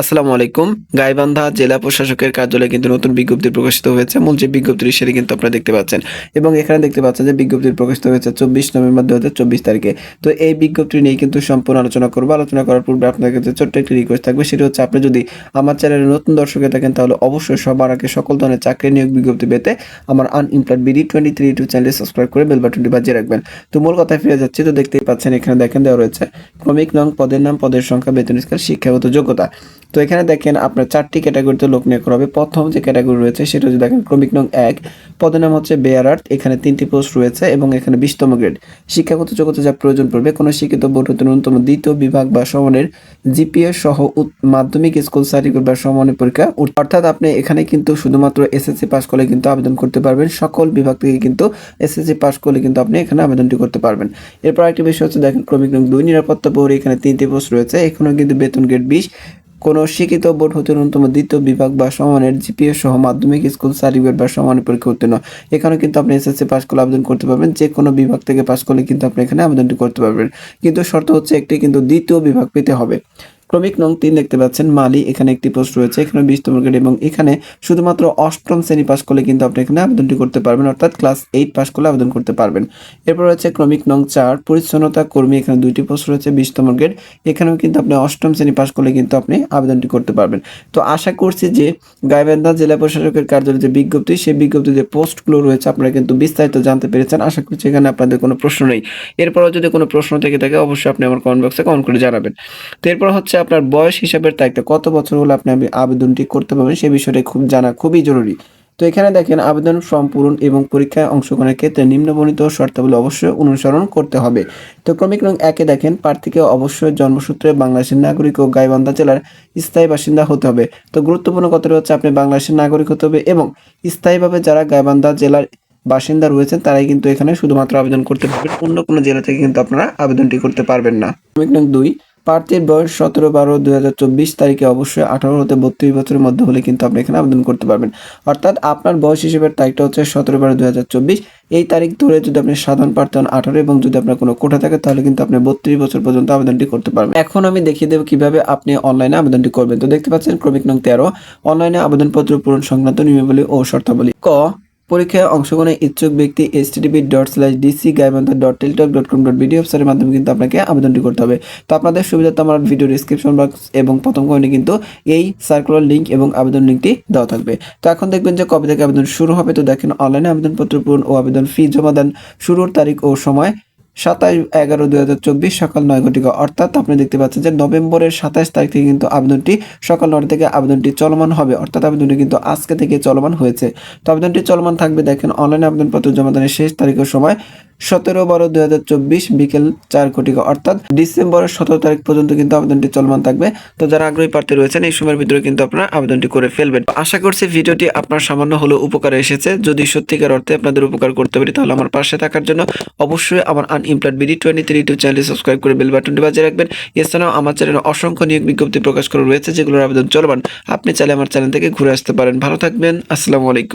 আসসালামু আলাইকুম। গাইবান্ধা জেলা প্রশাসকের কার্যালয়ে কিন্তু নতুন বিজ্ঞপ্তি প্রকাশিত হয়েছে। মূল যে বিজ্ঞপ্তির সেটি কিন্তু আপনারা দেখতে পাচ্ছেন। এবং এখানে দেখতে পাচ্ছেন যে বিজ্ঞপ্তি প্রকাশিত হয়েছে চব্বিশ নভেম্বর দু হাজার চব্বিশ তারিখে। তো এই বিজ্ঞপ্তি নিয়ে কিন্তু সম্পূর্ণ আলোচনা করব। আলোচনা করার পূর্বে আপনার কাছে ছোট্ট একটি রিকোয়েস্ট থাকবে। সেটি হচ্ছে আপনি যদি আমার চ্যানেলে নতুন দর্শক থাকেন, তাহলে অবশ্যই সবার আগে সকল ধরনের চাকরি নিয়োগ বিজ্ঞপ্তি পেতে আমার unemployed BD twenty three YouTube চ্যানেলে সাবস্ক্রাইব করে বেল বাটনটি বাজিয়ে রাখবেন। তো মূল কথায় ফিরে যাচ্ছি। তো দেখতেই পাচ্ছেন এখানে দেখেন দেওয়া রয়েছে, ক্রমিক নং পদের নাম, পদের সংখ্যা, বেতন স্কেল, শিক্ষাগত যোগ্যতা। তো এখানে দেখেন আপনার চারটি ক্যাটাগরিতে লোক নিয়োগ করা হবে। প্রথম যে ক্যাটাগরি রয়েছে সেটা যদি দেখেন ক্রমিক নং এক। পদের নাম হচ্ছে বেয়ারার্থ এখানে তিনটি পোস্ট রয়েছে এবং এখানে বিশতম গ্রেড শিক্ষাগত যোগ্যতা যা প্রয়োজন পড়বে, কোনো শিক্ষিত বোর্ড হতে ন্যূনতম দ্বিতীয় বিভাগ বা সমানের জিপিএ সহ মাধ্যমিক স্কুল সার্টিফিকেট বা সমানের পরীক্ষা অর্থাৎ আপনি এখানে কিন্তু শুধুমাত্র এসএসসি পাস করলে কিন্তু আবেদন করতে পারবেন। সকল বিভাগ থেকে কিন্তু এসএসসি পাস করলে কিন্তু আপনি এখানে আবেদনটি করতে পারবেন। এরপর একটি বিষয় হচ্ছে দেখেন ক্রমিক নং দুই, নিরাপত্তা প্রহরী এখানে তিনটি পোস্ট রয়েছে। এখানেও কিন্তু বেতন গ্রেড বিশ। কোনো শিক্ষিত বোর্ড হতে ন্যূনতম দ্বিতীয় বিভাগ বা সমানের জিপিএ সহ মাধ্যমিক স্কুল সার্টিফিকেট বা সমানের পরীক্ষা উত্তীর্ণ এখানে কিন্তু আপনি এসএসসি পাস করলে আবেদন করতে পারবেন। যে কোনো বিভাগ থেকে পাস করলে কিন্তু আপনি এখানে আবেদনটি করতে পারবেন। কিন্তু শর্ত হচ্ছে একটি কিন্তু দ্বিতীয় বিভাগ পেতে হবে। ক্রমিক নং তিন দেখতে পাচ্ছেন, মালি, এখানে একটি পোস্ট রয়েছে, এখানে বিশতম গ্রেড এবং এখানে শুধুমাত্র অষ্টম শ্রেণি পাস করলে কিন্তু আপনি এখানে আবেদনটি করতে পারবেন, অর্থাৎ ক্লাস এইট পাস করলে আবেদন করতে পারবেন। এরপর রয়েছে ক্রমিক নং চার, পরিচ্ছন্নতা কর্মী, এখানে দুইটি পোস্ট রয়েছে, বিশতম গ্রেড এখানেও কিন্তু আপনি অষ্টম শ্রেণি পাস করলে কিন্তু আপনি আবেদনটি করতে পারবেন। তো আশা করছি যে গাইবান্ধা জেলা প্রশাসকের কার্যালয়ের যে বিজ্ঞপ্তি, সেই বিজ্ঞপ্তি যে পোস্টগুলো রয়েছে, আপনারা কিন্তু বিস্তারিত জানতে পেরেছেন। আশা করছি এখানে আপনাদের কোনো প্রশ্ন নেই। এরপরও যদি কোনো প্রশ্ন থেকে থাকে, অবশ্যই আপনি আমার কমেন্ট বক্সে কমেন্ট করে জানাবেন। তো এরপর হচ্ছে আপনার বয়স হিসাবের তারিখটা কত বছর হলে আপনি আবেদনটি করতে পারবেন সেই বিষয়টা খুব জানা, খুবই জরুরি। তো এখানে দেখেন, আবেদন ফর্ম পূরণ এবং পরীক্ষায় অংশগ্রহণের ক্ষেত্রে নিম্নবর্ণিত শর্তাবলী অবশ্যই অনুসরণ করতে হবে। তো ক্রমিক নং একে দেখেন, প্রার্থীকে অবশ্যই জন্মসূত্রে বাংলাদেশের নাগরিক ও গাইবান্ধা জেলার স্থায়ী বাসিন্দা হতে হবে। তো গুরুত্বপূর্ণ কথাটা হচ্ছে, আপনি বাংলাদেশের নাগরিক হতে হবে এবং স্থায়ীভাবে যারা গাইবান্ধা জেলার বাসিন্দা রয়েছেন, তারাই কিন্তু এখানে শুধুমাত্র আবেদন করতে পারবেন, অন্য কোনো জেলা থেকে কিন্তু আপনারা আবেদনটি করতে পারবেন না। ক্রমিক নং দুই প্রার্থীর বয়স সতেরো বারো দুই হাজার চব্বিশ তারিখে অবশ্যই আঠারো হতে বত্রিশ বছরের মধ্যে হলে কিন্তু আপনি এখানে আবেদন করতে পারবেন। অর্থাৎ আপনার বয়স হিসেবে তারিখটা হচ্ছে সতেরো বারো দুই হাজার চব্বিশ। এই তারিখ ধরে যদি আপনি সাধারণ প্রার্থী হন আঠারো এবং যদি আপনার কোনো কোটা থাকে তাহলে কিন্তু আপনি বত্রিশ বছর পর্যন্ত আবেদনটি করতে পারবেন। এখন আমি দেখিয়ে দেবো কীভাবে আপনি অনলাইনে আবেদনটি করবেন। তো দেখতে পাচ্ছেন ক্রমিক নং তেরো। অনলাইনে আবেদনপত্র পূরণ সংক্রান্ত নিয়মাবলী ও শর্তাবলী ক। পরীক্ষায় অংশগ্রহণের ইচ্ছুক ব্যক্তি H TV dot slash DC Gaibandha dot Teletalk dot com dot video ওয়েবসাইটের মাধ্যমে কিন্তু আপনাকে আবেদনটি করতে হবে। তো আপনাদের সুবিধার্থে আমার ভিডিও ডিসক্রিপশন বক্স এবং প্রথম কমেন্টে কিন্তু এই সার্কুলার লিঙ্ক এবং আবেদন লিঙ্কটি দেওয়া থাকবে। তো এখন দেখবেন যে কবে থেকে আবেদন শুরু হবে, তো দেখেন অনলাইনে আবেদনপত্র পূরণ ও আবেদন ফি জমা দেন। শুরুর তারিখ ও সময় সাতাশ এগারো দুই হাজার চব্বিশ সকাল নয় ঘটিকা। অর্থাৎ আপনি দেখতে পাচ্ছেন যে নভেম্বরের সাতাশ তারিখ থেকে কিন্তু আবেদনটি সকাল নটা থেকে আবেদনটি চলমান হবে। অর্থাৎ আবেদনটি কিন্তু আজকে থেকে চলমান হয়েছে। তো আবেদনটি চলমান থাকবে দেখেন, অনলাইন আবেদনপত্র জমা দানের শেষ তারিখের সময় সতেরো বারো দুই হাজার চব্বিশ বিকেল চার কোটি অর্থাৎ ডিসেম্বরের সতেরো তারিখ পর্যন্ত কিন্তু আবেদনটি চলমান থাকবে। তো যারা আগ্রহী প্রার্থী রয়েছেন, এই সময়ের ভিতরে কিন্তু আপনারা আবেদনটি করে ফেলবেন। আশা করছি ভিডিওটি আপনার সামান্য হলেও উপকারে এসেছে। যদি সত্যিকার অর্থে আপনাদের উপকার করতে পারি, তাহলে আমার পাশে থাকার জন্য অবশ্যই আমার unemployed BD twenty three YouTube চ্যানেলটি সাবস্ক্রাইব করে বেল বাটনটি বাজিয়ে রাখবেন। এছাড়াও আমার চ্যানেলে অসংখ্য নিয়োগ বিজ্ঞপ্তি প্রকাশ করা রয়েছে, যেগুলোর আবেদন চলমান। আপনি চাইলে আমার চ্যানেল থেকে ঘুরে আসতে পারেন। ভালো থাকবেন। আসসালামু আলাইকুম।